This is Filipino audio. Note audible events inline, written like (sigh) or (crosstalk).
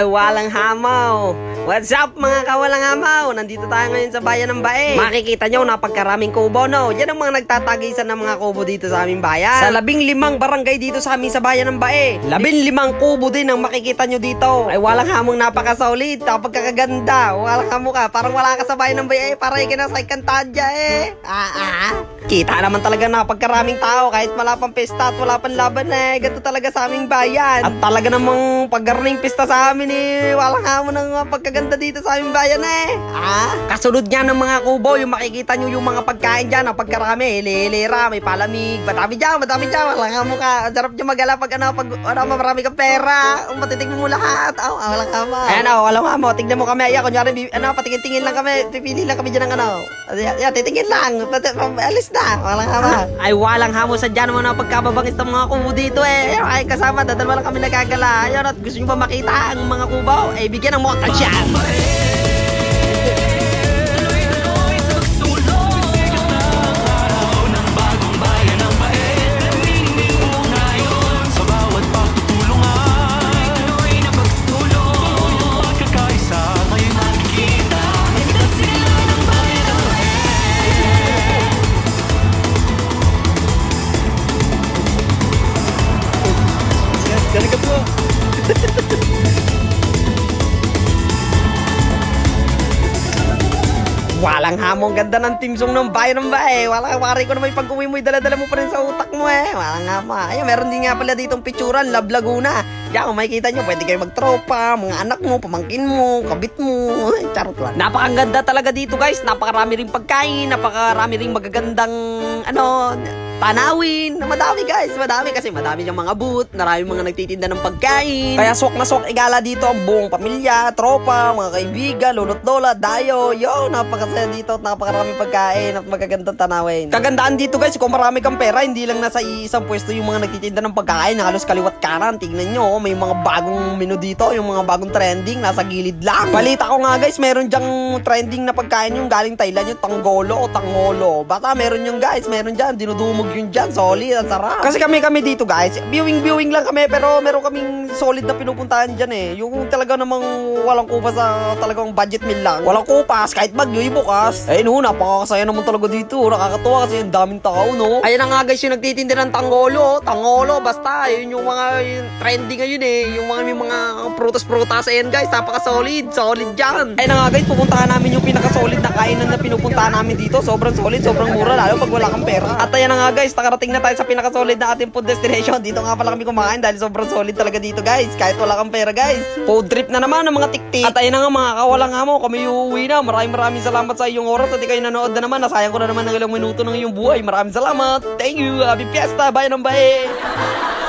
Ay, walang hamaw. What's up mga kawalang hamaw? Nandito tayo ngayon sa bayan ng Bae. Makikita nyo, napagkaraming kubo, no? Yan ang mga nagtatagisan ng mga kubo dito sa aming bayan. Sa labing limang barangay dito sa amin sa bayan ng Bae. Labing limang kubo din ang makikita nyo dito. Ay, walang hamong napakasolid. Napagkakaganda. Walang hamo ka. Parang wala ka sa bayan ng Bae. Para ikinasay kantadya eh. Ah, ah. Kita naman talaga napagkaraming tao kahit wala pang pesta at wala pang laban eh. Ganito talaga sa aming bayan. At talaga namang paggarning pesta sa amin Walang hamon ng mga pagkaganda dito sa aming bayan eh. Ah? Kasunod niya ng mga kubo, yung makikita nyo yung mga pagkain dyan, ang pagkarami, hilera, may palamig, madami dyan, madami dyan, walang hamon ka. Sarap dyan magala pag ano, pag ano, marami kang pera. Matitig mo lahat. Oh, walang hamon. Ayan oh, walang hamon. Tignan mo kami. Ayan, kunyari, ano, patingin-tingin lang kami. Pipili lang kami dyan ng ano. Ayan, ayan, titingin lang. Alis na. Walang hamon. (laughs) Ay, walang hamon sa dyan naman ang pagkababangis ng mga kubo dito eh. Ay kasama, dadalwa lang kami nagagala. Ayun, at gusto nyo ba makita ang mga kubo? Eh, bigyan ng motor dyan. Walang hamong ganda ng team song ng bayan ng bae. Walang wari ko na may pag-uwi mo, dala-dala mo pa rin sa utak mo eh. Walang hama. Ayun, meron din nga pala ditong picturan, Love Laguna. Diyan, kung makikita nyo, pwede kayo magtropa, mga anak mo, pamangkin mo, kabit mo. Charot lang. Napakaganda talaga dito guys. Napakarami rin pagkain, napakarami rin magagandang, ano, tanawin. Madami guys, madami kasi madami yung mga booth, marami mga nagtitinda ng pagkain. Kaya swak na swak igala dito ang buong pamilya, tropa, mga kaibigan, lulot lola, dayo. Yo, napakasaya dito at napakaraming pagkain at magagandang tanawin. Kagandaan dito guys, kung marami kang pera, hindi lang nasa isang pwesto yung mga nagtitinda ng pagkain, halos kaliwat kanan. Tingnan nyo, may mga bagong menu dito, yung mga bagong trending, nasa gilid lang. Balita ko nga guys, meron dyang trending na pagkain yung galing Thailand, yung tanggolo o tangolo. Bata, meron yung guys, meron dyan, dinudumog yun dyan, solid, ang sarap. Kasi kami kami dito guys, viewing-viewing lang kami, pero meron kaming solid na pinupuntahan dyan eh. Yung talaga namang walang kupas sa talagang budget meal lang. Walang kupas, kahit bagyo, bukas. Eh no, napakakasaya naman talaga dito. Nakakatuwa kasi ang daming tao, no? Ayan na nga guys, yung nagtitinda ng tangolo. Tangolo, basta, yun yung mga yung trending ngayon eh. Yung mga may mga prutas-prutas, ayan guys, napaka-solid. Solid dyan. Ayan na nga guys, pupuntahan namin yung pinaka-solid na kainan na pinupuntahan namin dito. Sobrang solid, sobrang mura, lalo pag wala kang pera. At ayan na nga guys, nakarating na tayo sa pinaka-solid na ating food destination. Dito nga pala kami kumain dahil sobrang solid talaga dito guys. Kahit wala kang pera guys. Food trip na naman ng mga tiktik. At ayan na nga mga kawalang amo, kami uuwi na. Maraming maraming salamat sa iyong oras at ikaw nanood na naman. Nasayang ko na naman ng ilang minuto ng iyong buhay. Maraming salamat. Thank you. Happy Fiesta. Bayan ng Bae.